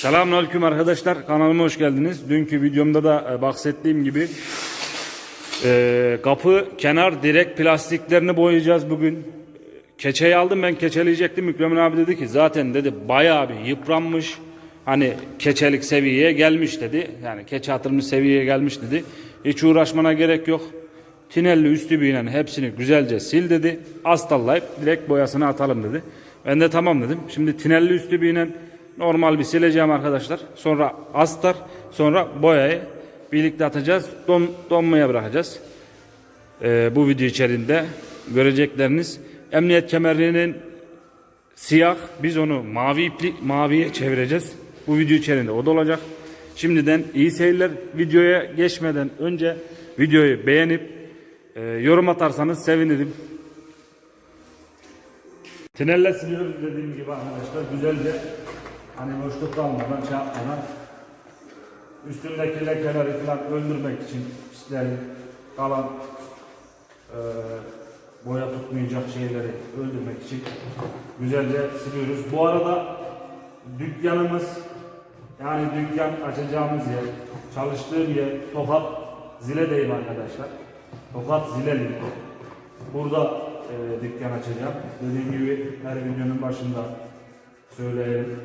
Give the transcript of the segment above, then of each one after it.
Selamünaleyküm arkadaşlar. Kanalıma hoş geldiniz. Dünkü videomda da e, bahsettiğim gibi e, kapı kenar direk plastiklerini boyayacağız bugün. Keçeyi aldım ben keçeleyecektim. Mükremin abi dedi ki zaten dedi bayağı bir yıpranmış. Hani keçelik seviyeye gelmiş dedi. Yani keçe atılmış seviyeye gelmiş dedi. Hiç uğraşmana gerek yok. Tinelli üstü büyünen hepsini güzelce sil dedi. Astallayıp direkt boyasını atalım dedi. Ben de tamam dedim. Şimdi tinelli üstü büyünen normal bir sileceğim arkadaşlar. Sonra astar, sonra boyayı birlikte atacağız. Don, donmaya bırakacağız. Ee, bu video içerisinde görecekleriniz emniyet kemerinin siyah biz onu mavi ipli maviye çevireceğiz. Bu video içerisinde o da olacak. Şimdiden iyi seyirler. Videoya geçmeden önce videoyu beğenip e, yorum atarsanız sevinirim. Tinelle siliyoruz dediğim gibi arkadaşlar güzelce hani boşluk kalmadan şey üstündeki lekeleri falan öldürmek için pisleri kalan e, boya tutmayacak şeyleri öldürmek için güzelce siliyoruz. Bu arada dükkanımız yani dükkan açacağımız yer, çalıştığım yer Tokat Zile'deyim arkadaşlar. Tokat Zileli. Burada e, dükkan açacağım. Dediğim gibi her videonun başında söyleyeyim.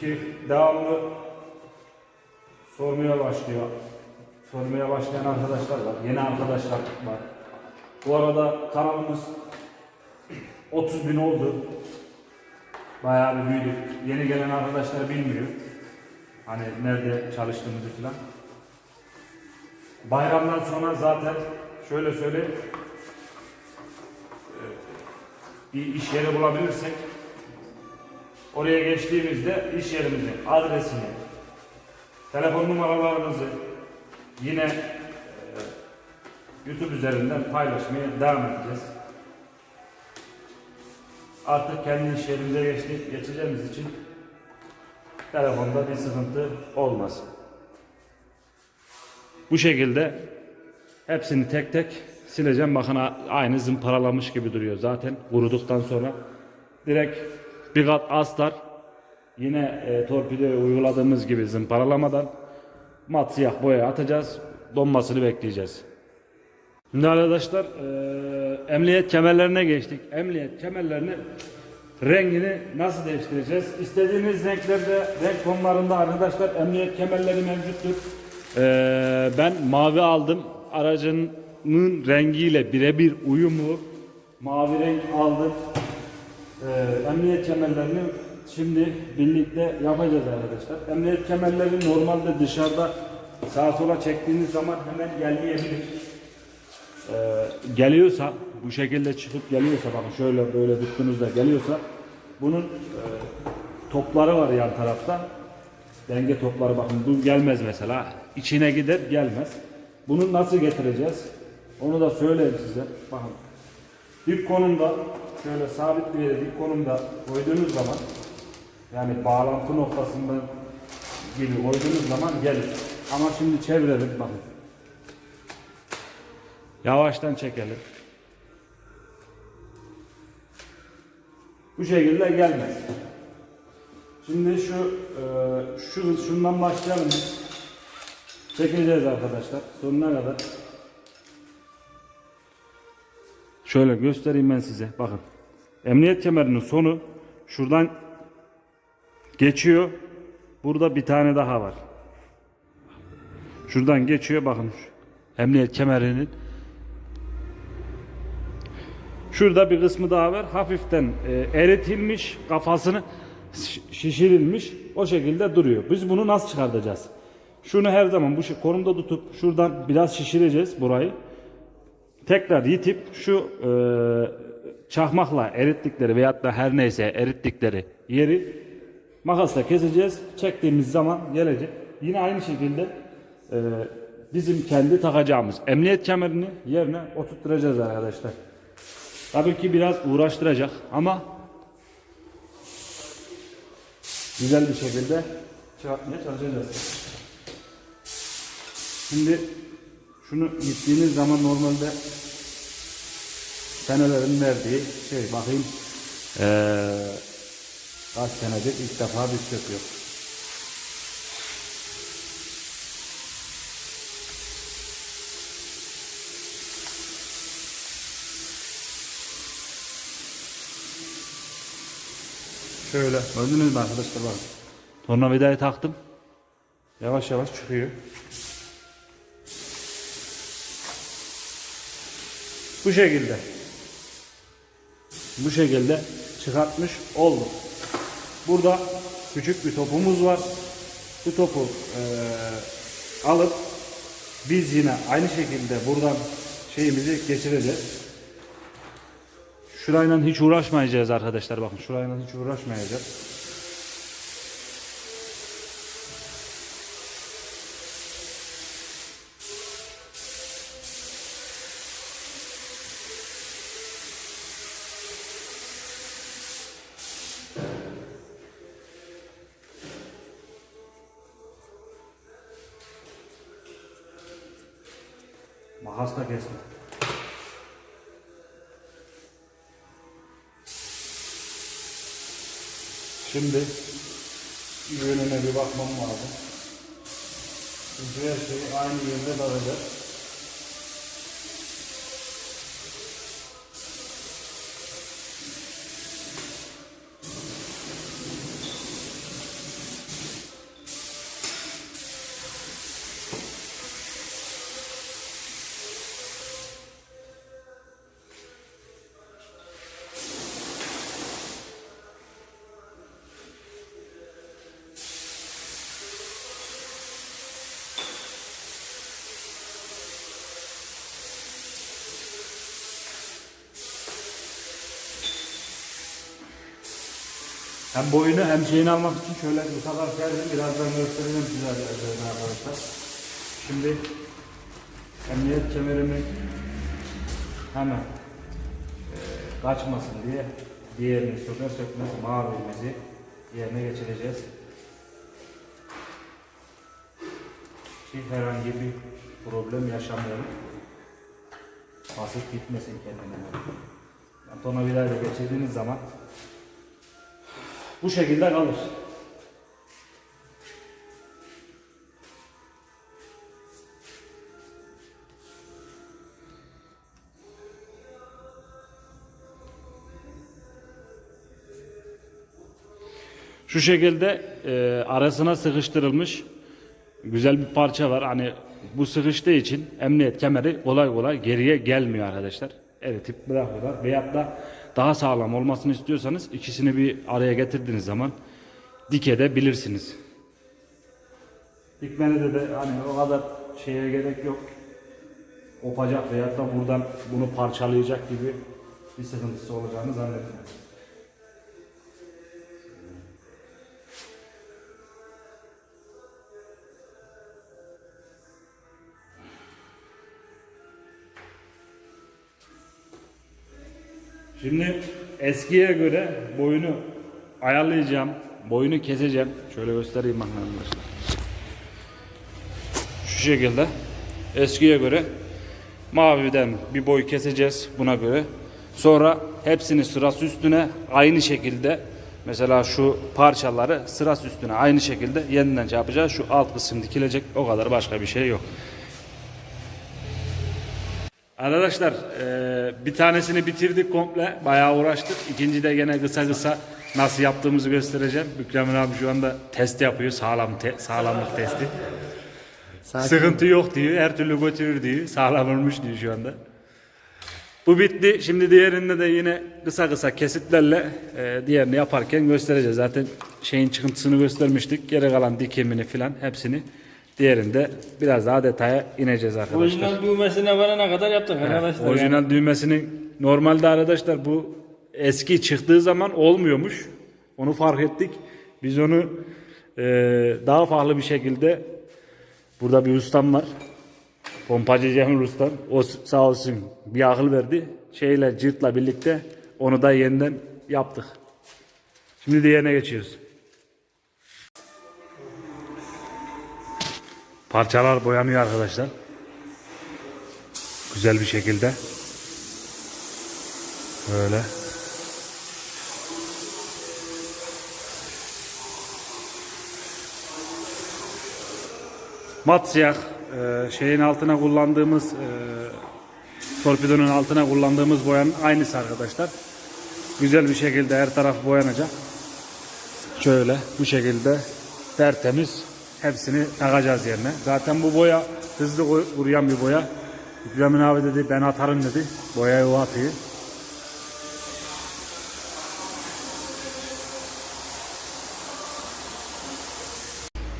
Ki devamlı sormaya başlıyor. Sormaya başlayan arkadaşlar var. Yeni arkadaşlar var. Bu arada kanalımız 30 bin oldu. Bayağı bir büyüdük. Yeni gelen arkadaşlar bilmiyor. Hani nerede çalıştığımızı falan. Bayramdan sonra zaten şöyle söyleyeyim. Bir iş yeri bulabilirsek oraya geçtiğimizde iş yerimizin adresini, telefon numaralarınızı yine e, YouTube üzerinden paylaşmaya devam edeceğiz. Artık kendi iş yerimize geçtik, geçeceğimiz için telefonda bir sıkıntı olmaz. Bu şekilde hepsini tek tek sileceğim. Bakın aynı zımparalamış gibi duruyor zaten kuruduktan sonra. Direkt bir kat astar yine e, torpidoya uyguladığımız gibi zımparalamadan mat siyah boya atacağız. Donmasını bekleyeceğiz. Şimdi arkadaşlar e, emniyet kemerlerine geçtik. Emniyet kemerlerini rengini nasıl değiştireceğiz? İstediğiniz renklerde renk tonlarında arkadaşlar emniyet kemerleri mevcuttur. E, ben mavi aldım. Aracının rengiyle birebir uyumlu mavi renk aldım. E, emniyet kemerlerini şimdi birlikte yapacağız arkadaşlar. Emniyet kemerleri normalde dışarıda sağa sola çektiğiniz zaman hemen gelmeyebilir e, geliyorsa bu şekilde çıkıp geliyorsa bakın şöyle böyle tuttuğunuzda geliyorsa bunun e, topları var yan tarafta. Denge topları bakın bu gelmez mesela. İçine gider gelmez. Bunu nasıl getireceğiz? Onu da söyleyeyim size. Bakın dip konumda şöyle sabit bir yere dip konumda koyduğunuz zaman yani bağlantı noktasından gibi koyduğunuz zaman gelir ama şimdi çevirelim bakın Yavaştan çekelim. Bu şekilde gelmez. Şimdi şu e, şu şundan başlayalım biz. Çekeceğiz arkadaşlar sonuna kadar. Şöyle göstereyim ben size. Bakın. Emniyet kemerinin sonu şuradan geçiyor. Burada bir tane daha var. Şuradan geçiyor bakın. Emniyet kemerinin Şurada bir kısmı daha var. Hafiften e, eritilmiş, kafasını şi- şişirilmiş. O şekilde duruyor. Biz bunu nasıl çıkartacağız? Şunu her zaman bu konumda tutup şuradan biraz şişireceğiz burayı. Tekrar yitip şu e, çakmakla erittikleri veyahut da her neyse erittikleri yeri makasla keseceğiz. Çektiğimiz zaman gelecek. Yine aynı şekilde e, bizim kendi takacağımız emniyet kemerini yerine oturtturacağız arkadaşlar. Tabii ki biraz uğraştıracak ama güzel bir şekilde çıkartmaya çalışacağız. Şimdi şunu gittiğiniz zaman normalde senelerin verdiği şey bakayım ee, Kaç senedir ilk defa biz söküyor. Şöyle. Gördünüz mü arkadaşlar bakın. Tornavidayı taktım. Yavaş yavaş çıkıyor. Bu şekilde. Bu şekilde çıkartmış olduk. Burada küçük bir topumuz var. Bu topu eee, alıp biz yine aynı şekilde buradan şeyimizi geçireceğiz. Şurayla hiç uğraşmayacağız arkadaşlar. Bakın şurayla hiç uğraşmayacağız. Şimdi yönüne bir bakmam lazım. Çünkü her şey aynı yerde kalacak. Hem boyunu hem şeyini almak için şöyle bu kadar geldim. Birazdan göstereceğim size arkadaşlar. Şimdi emniyet kemerimi hemen e, kaçmasın diye diğerini söker sökmez mavimizi yerine geçireceğiz. Ki herhangi bir problem yaşamayalım. Basit gitmesin kendine. Yani Tornavidayla geçirdiğiniz zaman bu şekilde kalır. Şu şekilde e, arasına sıkıştırılmış güzel bir parça var. Hani bu sıkıştığı için emniyet kemeri kolay kolay geriye gelmiyor arkadaşlar. Eritip bırakıyorlar. Veyahut da daha sağlam olmasını istiyorsanız ikisini bir araya getirdiğiniz zaman dikedebilirsiniz. Dikmede de hani o kadar şeye gerek yok. Kopacak veyahut da buradan bunu parçalayacak gibi bir sıkıntısı olacağını zannetmiyorum. Şimdi eskiye göre boyunu ayarlayacağım. Boyunu keseceğim. Şöyle göstereyim bakın arkadaşlar. Şu şekilde eskiye göre maviden bir boy keseceğiz buna göre. Sonra hepsini sırası üstüne aynı şekilde mesela şu parçaları sırası üstüne aynı şekilde yeniden yapacağız. Şu alt kısım dikilecek. O kadar başka bir şey yok. Arkadaşlar eee, bir tanesini bitirdik komple. Bayağı uğraştık. İkinci de gene kısa kısa nasıl yaptığımızı göstereceğim. Bükremin abi şu anda test yapıyor. Sağlam te- sağlamlık testi. Sıkıntı yok diyor. Her türlü götürür diyor. Sağlam olmuş diyor şu anda. Bu bitti. Şimdi diğerinde de yine kısa kısa kesitlerle eee, diğerini yaparken göstereceğiz. Zaten şeyin çıkıntısını göstermiştik. Geri kalan dikimini filan hepsini diğerinde biraz daha detaya ineceğiz arkadaşlar. Orijinal düğmesine varana kadar yaptık arkadaşlar. Orijinal düğmesinin normalde arkadaşlar bu eski çıktığı zaman olmuyormuş. Onu fark ettik. Biz onu e, daha farklı bir şekilde burada bir ustam var. Pompacı Cemil ustam. O sağ olsun bir akıl verdi. Şeyle cırtla birlikte onu da yeniden yaptık. Şimdi diğerine geçiyoruz. Parçalar boyanıyor arkadaşlar. Güzel bir şekilde. Böyle. Mat siyah e, şeyin altına kullandığımız e, torpidonun altına kullandığımız boyanın aynısı arkadaşlar. Güzel bir şekilde her taraf boyanacak. Şöyle bu şekilde tertemiz hepsini takacağız yerine. Zaten bu boya hızlı kuruyan bir boya. Hükremin abi dedi ben atarım dedi. Boyayı o atıyor.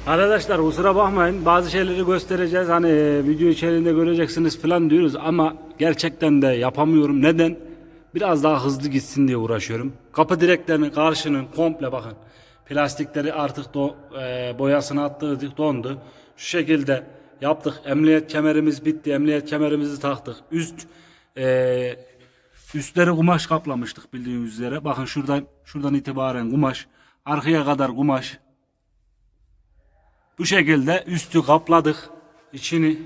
Arkadaşlar kusura bakmayın bazı şeyleri göstereceğiz hani e, video içerisinde göreceksiniz falan diyoruz ama gerçekten de yapamıyorum. Neden? Biraz daha hızlı gitsin diye uğraşıyorum. Kapı direklerinin karşının komple bakın plastikleri artık do, e, boyasını attık dondu. Şu şekilde yaptık. Emniyet kemerimiz bitti. Emniyet kemerimizi taktık. Üst e, üstleri kumaş kaplamıştık bildiğiniz üzere. Bakın şuradan şuradan itibaren kumaş. Arkaya kadar kumaş. Bu şekilde üstü kapladık. içini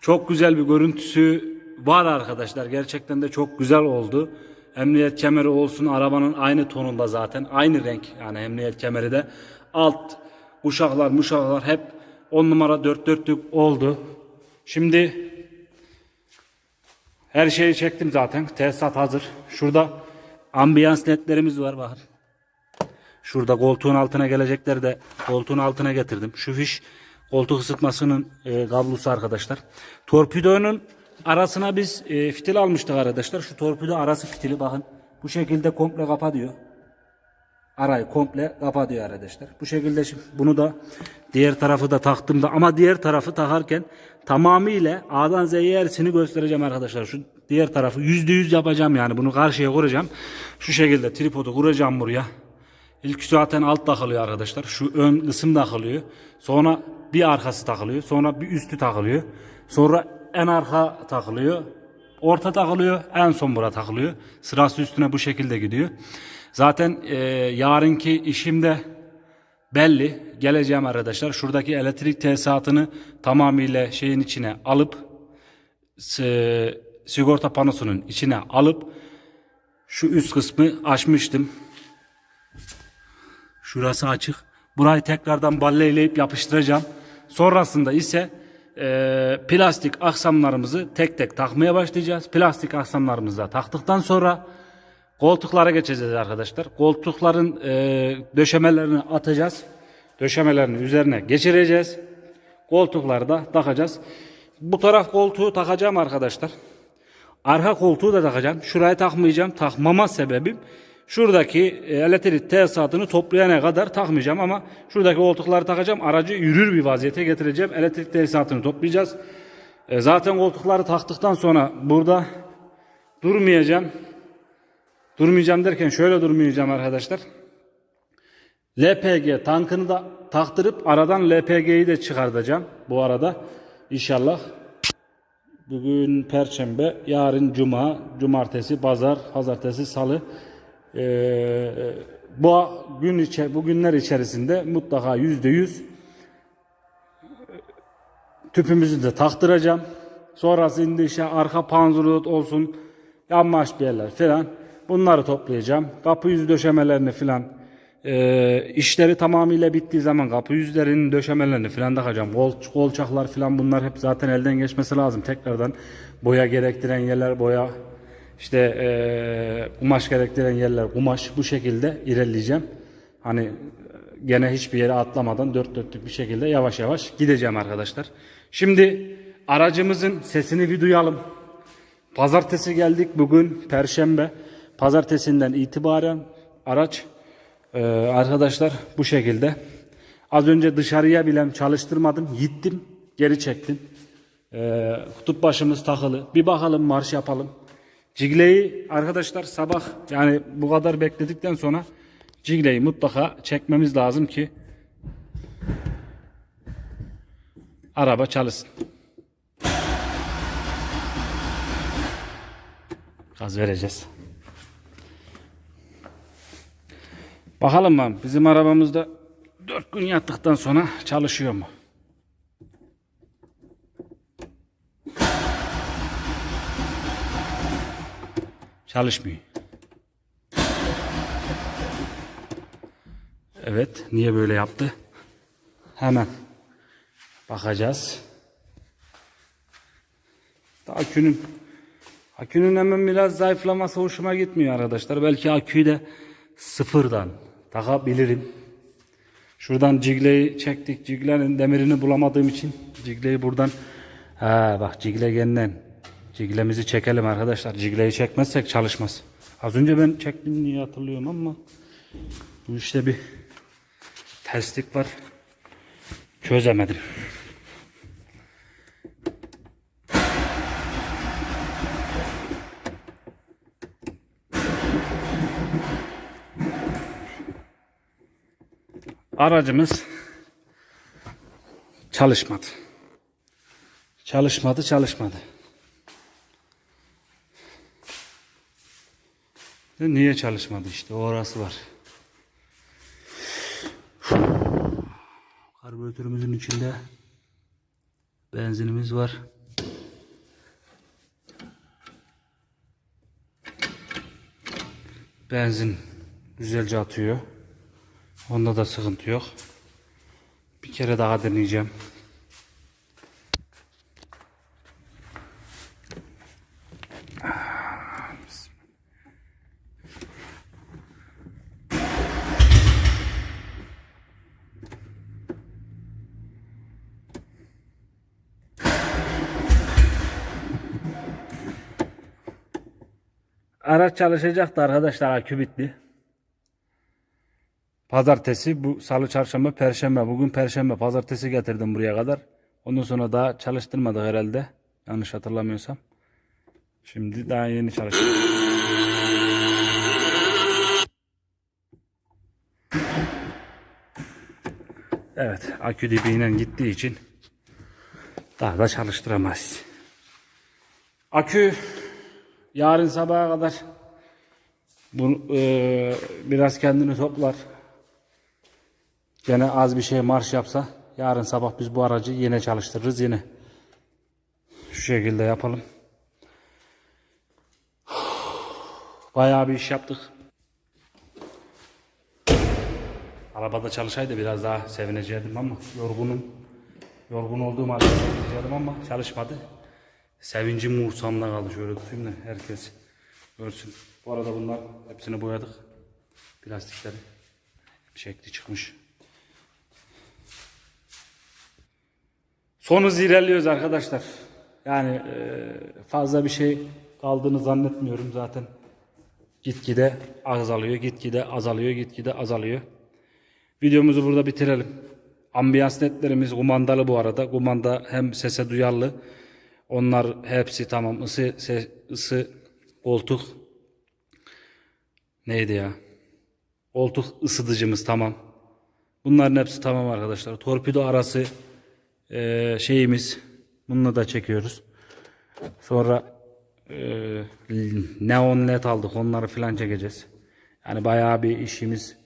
çok güzel bir görüntüsü var arkadaşlar. Gerçekten de çok güzel oldu. Emniyet kemeri olsun arabanın aynı tonunda zaten. Aynı renk yani emniyet kemeri de. Alt uşaklar muşaklar hep 10 numara 4 dörtlük oldu. Şimdi her şeyi çektim zaten. Tesisat hazır. Şurada ambiyans ledlerimiz var bakın. Şurada koltuğun altına gelecekleri de koltuğun altına getirdim. Şu fiş koltuk ısıtmasının e, kablosu arkadaşlar. Torpidonun arasına biz e, fitil almıştık arkadaşlar. Şu torpido arası fitili bakın. Bu şekilde komple kapatıyor. Arayı komple kapatıyor arkadaşlar. Bu şekilde şimdi bunu da diğer tarafı da taktığımda ama diğer tarafı takarken tamamıyla A'dan Z'ye hepsini göstereceğim arkadaşlar. Şu diğer tarafı yüzde yüz yapacağım yani bunu karşıya kuracağım. Şu şekilde tripodu kuracağım buraya. İlk zaten alt takılıyor arkadaşlar. Şu ön kısım takılıyor. Sonra bir arkası takılıyor. Sonra bir üstü takılıyor. Sonra en arka takılıyor. Orta takılıyor. En son bura takılıyor. Sırası üstüne bu şekilde gidiyor. Zaten e, yarınki işimde belli. Geleceğim arkadaşlar. Şuradaki elektrik tesisatını tamamıyla şeyin içine alıp s- sigorta panosunun içine alıp şu üst kısmı açmıştım. Şurası açık. Burayı tekrardan balleyleyip yapıştıracağım. Sonrasında ise e, plastik aksamlarımızı tek tek takmaya başlayacağız. Plastik aksamlarımızı da taktıktan sonra koltuklara geçeceğiz arkadaşlar. Koltukların e, döşemelerini atacağız. Döşemelerini üzerine geçireceğiz. Koltukları da takacağız. Bu taraf koltuğu takacağım arkadaşlar. Arka koltuğu da takacağım. Şurayı takmayacağım. Takmama sebebim şuradaki e, elektrik tesisatını toplayana kadar takmayacağım ama şuradaki koltukları takacağım. Aracı yürür bir vaziyete getireceğim. Elektrik tesisatını toplayacağız. E, zaten koltukları taktıktan sonra burada durmayacağım. Durmayacağım derken şöyle durmayacağım arkadaşlar. LPG tankını da taktırıp aradan LPG'yi de çıkartacağım bu arada inşallah. Bugün perşembe, yarın cuma, cumartesi, pazar, pazartesi, salı. Ee, bu gün içe, bu günler içerisinde mutlaka yüzde yüz tüpümüzü de taktıracağım. Sonrasında işte arka panzurut olsun, yanmaş bir yerler falan. Bunları toplayacağım. Kapı yüz döşemelerini falan e, işleri tamamıyla bittiği zaman kapı yüzlerinin döşemelerini falan takacağım. Kol, kolçaklar falan bunlar hep zaten elden geçmesi lazım. Tekrardan boya gerektiren yerler boya işte e, kumaş gerektiren yerler kumaş bu şekilde ilerleyeceğim. Hani gene hiçbir yere atlamadan dört dörtlük bir şekilde yavaş yavaş gideceğim arkadaşlar. Şimdi aracımızın sesini bir duyalım. Pazartesi geldik bugün perşembe. Pazartesinden itibaren araç e, arkadaşlar bu şekilde. Az önce dışarıya bilem çalıştırmadım. Gittim geri çektim. E, kutup başımız takılı. Bir bakalım marş yapalım. Cigleyi arkadaşlar sabah yani bu kadar bekledikten sonra Cigleyi mutlaka çekmemiz lazım ki araba çalışsın. Gaz vereceğiz. Bakalım mı bizim arabamızda 4 gün yattıktan sonra çalışıyor mu? Çalışmıyor. Evet, niye böyle yaptı? Hemen Bakacağız. Akünün akünün hemen biraz zayıflaması hoşuma gitmiyor arkadaşlar. Belki aküyü de sıfırdan takabilirim. Şuradan cigleyi çektik. Ciglenin demirini bulamadığım için cigleyi buradan ha bak cigle genden ciglemizi çekelim arkadaşlar. Cigleyi çekmezsek çalışmaz. Az önce ben çektim diye hatırlıyorum ama bu işte bir terslik var. Çözemedim. Aracımız çalışmadı. Çalışmadı, çalışmadı. Niye çalışmadı işte orası var. Karbüratörümüzün içinde benzinimiz var. Benzin güzelce atıyor. Onda da sıkıntı yok. Bir kere daha deneyeceğim. Araç çalışacaktı arkadaşlar akü bitti. Pazartesi, bu salı, çarşamba, perşembe. Bugün perşembe. Pazartesi getirdim buraya kadar. Ondan sonra daha çalıştırmadık herhalde. Yanlış hatırlamıyorsam. Şimdi daha yeni çalıştık. Evet, akü dibiyle gittiği için daha da çalıştıramayız. Akü yarın sabaha kadar bu, e, biraz kendini toplar. Gene az bir şey marş yapsa yarın sabah biz bu aracı yine çalıştırırız yine. Şu şekilde yapalım. Bayağı bir iş yaptık. Arabada çalışaydı biraz daha sevinecektim ama yorgunum. Yorgun olduğum halde sevinecektim ama çalışmadı. Sevincim Muğsam'da kaldı. Şöyle tutayım da herkes görsün. Bu arada bunlar hepsini boyadık. Plastikleri. Şekli çıkmış. Son hız arkadaşlar. Yani e, fazla bir şey kaldığını zannetmiyorum zaten. Gitgide azalıyor, gitgide azalıyor, gitgide azalıyor. Videomuzu burada bitirelim. Ambiyans netlerimiz kumandalı bu arada. Kumanda hem sese duyarlı. Onlar hepsi tamam. Isı, se- ısı, koltuk. Neydi ya? Koltuk ısıtıcımız tamam. Bunların hepsi tamam arkadaşlar. Torpido arası eee, şeyimiz. Bununla da çekiyoruz. Sonra eee, neon led aldık. Onları falan çekeceğiz. Yani bayağı bir işimiz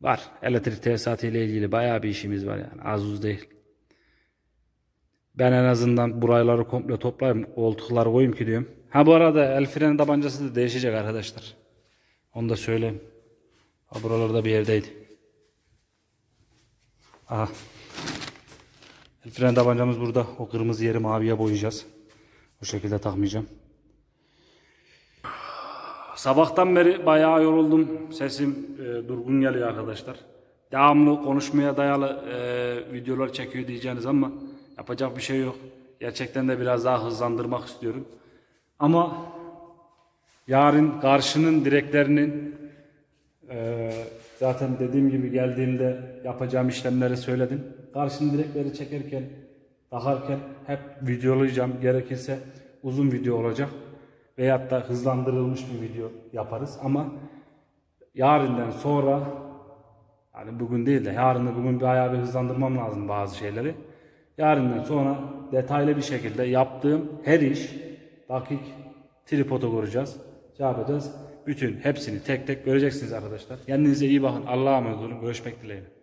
var. Elektrik tesisatı ile ilgili bayağı bir işimiz var yani. Az uz değil. Ben en azından burayları komple toplayayım. Koltukları koyayım ki diyorum. Ha bu arada el freni tabancası da değişecek arkadaşlar. Onu da söyleyeyim. Ha buralarda bir yerdeydi. Aha. El freni tabancamız burada. O kırmızı yeri maviye boyayacağız. Bu şekilde takmayacağım. Sabahtan beri bayağı yoruldum. Sesim e, durgun geliyor arkadaşlar. Devamlı konuşmaya dayalı e, videolar çekiyor diyeceğiniz ama yapacak bir şey yok. Gerçekten de biraz daha hızlandırmak istiyorum. Ama yarın karşının direklerinin e, zaten dediğim gibi geldiğimde yapacağım işlemleri söyledim. Karşının direkleri çekerken, takarken hep videolayacağım. Gerekirse uzun video olacak. Veyahut da hızlandırılmış bir video yaparız. Ama yarından sonra yani bugün değil de yarın da bugün bir ayağı bir hızlandırmam lazım bazı şeyleri. Yarından sonra detaylı bir şekilde yaptığım her iş dakik tripoda kuracağız. Yapacağız. Bütün hepsini tek tek göreceksiniz arkadaşlar. Kendinize iyi bakın. Allah'a emanet olun. Görüşmek dileğiyle.